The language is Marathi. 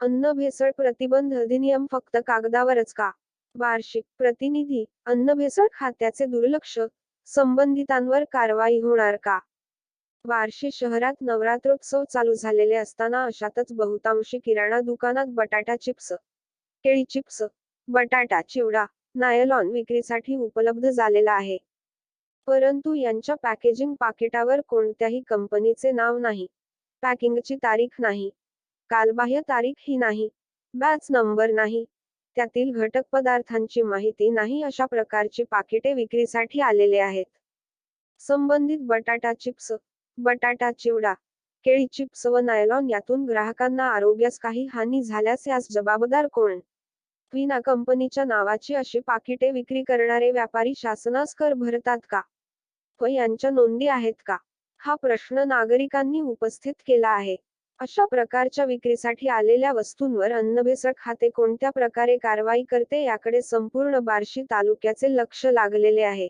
अन्न भेसळ प्रतिबंध अधिनियम फक्त कागदावरच का? वार्षिक प्रतिनिधी अन्न भेसळ खात्याचे दुर्लक्ष संबंधितांवर कारवाई होणार का? वार्षिक शहरात नवरात्रोत्सव चालू झालेले असताना अशातच बहुतांशी किराणा दुकानात बटाटा चिप्स केळी चिप्स बटाटा चिवडा नायलॉन विक्रीसाठी उपलब्ध झालेला आहे. परंतु यांच्या पॅकेजिंग पाकिटावर कोणत्याही कंपनीचे नाव नाही. पॅकिंगची तारीख नाही. कालबाह्य तारीख ही नाही. बॅच नंबर नाही. त्यातील घटक पदार्थांची माहिती नाही अशा प्रकारची पाकिटे विक्रीसाठी आलेले आहेत. संबंधित बटाटा चिप्स बटाटा चिवडा केळी चिप्स व नायलॉन यातून ग्राहकांना आरोग्यास काही हानी झाल्यास यास जबाबदार कोण? विना कंपनीच्या नावाची अशी पाकिटे विक्री करणारे व्यापारी शासनास कर भरतात का? व यांच्या नोंदी आहेत का? हा प्रश्न नागरिकांनी उपस्थित केला आहे. अशा प्रकारच्या विक्रीसाठी आलेल्या वस्तूंवर अन्नभेसळ खाते कोणत्या प्रकारे कारवाई करते याकडे संपूर्ण बार्शी तालुक्याचे लक्ष लागलेले आहे.